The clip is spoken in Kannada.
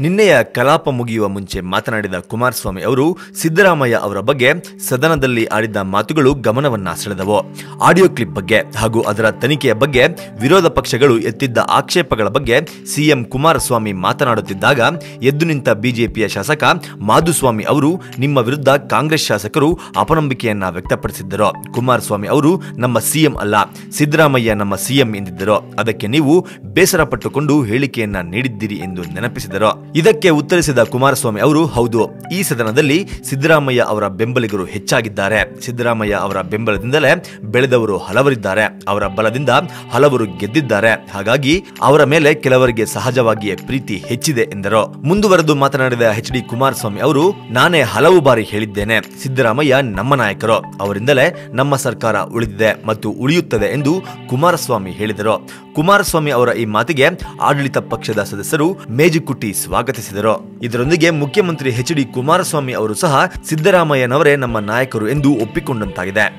ನಿನ್ನೆಯ ಕಲಾಪ ಮುಗಿಯುವ ಮುಂಚೆ ಮಾತನಾಡಿದ ಕುಮಾರಸ್ವಾಮಿ ಅವರು ಸಿದ್ದರಾಮಯ್ಯ ಅವರ ಬಗ್ಗೆ ಸದನದಲ್ಲಿ ಆಡಿದ ಮಾತುಗಳು ಗಮನವನ್ನ ಸೆಳೆದವು. ಆಡಿಯೋ ಕ್ಲಿಪ್ ಬಗ್ಗೆ ಹಾಗೂ ಅದರ ತನಿಖೆಯ ಬಗ್ಗೆ ವಿರೋಧ ಪಕ್ಷಗಳು ಎತ್ತಿದ್ದ ಆಕ್ಷೇಪಗಳ ಬಗ್ಗೆ ಸಿಎಂ ಕುಮಾರಸ್ವಾಮಿ ಮಾತನಾಡುತ್ತಿದ್ದಾಗ ಎದ್ದು ನಿಂತ ಬಿಜೆಪಿಯ ಶಾಸಕ ಮಾಧುಸ್ವಾಮಿ ಅವರು ನಿಮ್ಮ ವಿರುದ್ಧ ಕಾಂಗ್ರೆಸ್ ಶಾಸಕರು ಅಪನಂಬಿಕೆಯನ್ನ ವ್ಯಕ್ತಪಡಿಸಿದ್ದರು. ಕುಮಾರಸ್ವಾಮಿ ಅವರು ನಮ್ಮ ಸಿಎಂ ಅಲ್ಲ, ಸಿದ್ದರಾಮಯ್ಯ ನಮ್ಮ ಸಿಎಂ ಎಂದಿದ್ದರು. ಅದಕ್ಕೆ ನೀವು ಬೇಸರ ಪಟ್ಟುಕೊಂಡು ಹೇಳಿಕೆಯನ್ನ ನೀಡಿದ್ದೀರಿ ಎಂದು ನೆನಪಿಸಿದರು. ಇದಕ್ಕೆ ಉತ್ತರಿಸಿದ ಕುಮಾರಸ್ವಾಮಿ ಅವರು, ಹೌದು, ಈ ಸದನದಲ್ಲಿ ಸಿದ್ದರಾಮಯ್ಯ ಅವರ ಬೆಂಬಲಿಗರು ಹೆಚ್ಚಾಗಿದ್ದಾರೆ. ಸಿದ್ದರಾಮಯ್ಯ ಅವರ ಬೆಂಬಲದಿಂದಲೇ ಬೆಳೆದವರು ಹಲವರಿದ್ದಾರೆ. ಅವರ ಬಲದಿಂದ ಹಲವರು ಗೆದ್ದಿದ್ದಾರೆ. ಹಾಗಾಗಿ ಅವರ ಮೇಲೆ ಕೆಲವರಿಗೆ ಸಹಜವಾಗಿಯೇ ಪ್ರೀತಿ ಹೆಚ್ಚಿದೆ ಎಂದರು. ಮುಂದುವರೆದು ಮಾತನಾಡಿದ ಎಚ್ ಡಿ ಕುಮಾರಸ್ವಾಮಿ ಅವರು, ನಾನೇ ಹಲವು ಬಾರಿ ಹೇಳಿದ್ದೇನೆ, ಸಿದ್ದರಾಮಯ್ಯ ನಮ್ಮ ನಾಯಕರು. ಅವರಿಂದಲೇ ನಮ್ಮ ಸರ್ಕಾರ ಉಳಿದಿದೆ ಮತ್ತು ಉಳಿಯುತ್ತದೆ ಎಂದು ಕುಮಾರಸ್ವಾಮಿ ಹೇಳಿದರು. ಕುಮಾರಸ್ವಾಮಿ ಅವರ ಈ ಮಾತಿಗೆ ಆಡಳಿತ ಪಕ್ಷದ ಸದಸ್ಯರು ಮೇಜುಕುಟ್ಟಿ ಸ್ವಾಗತಿಸಿದರು. ಇದರೊಂದಿಗೆ ಮುಖ್ಯಮಂತ್ರಿ ಎಚ್ ಡಿ ಕುಮಾರಸ್ವಾಮಿ ಅವರು ಸಹ ಸಿದ್ದರಾಮಯ್ಯನವರೇ ನಮ್ಮ ನಾಯಕರು ಎಂದು ಒಪ್ಪಿಕೊಂಡಂತಾಗಿದೆ.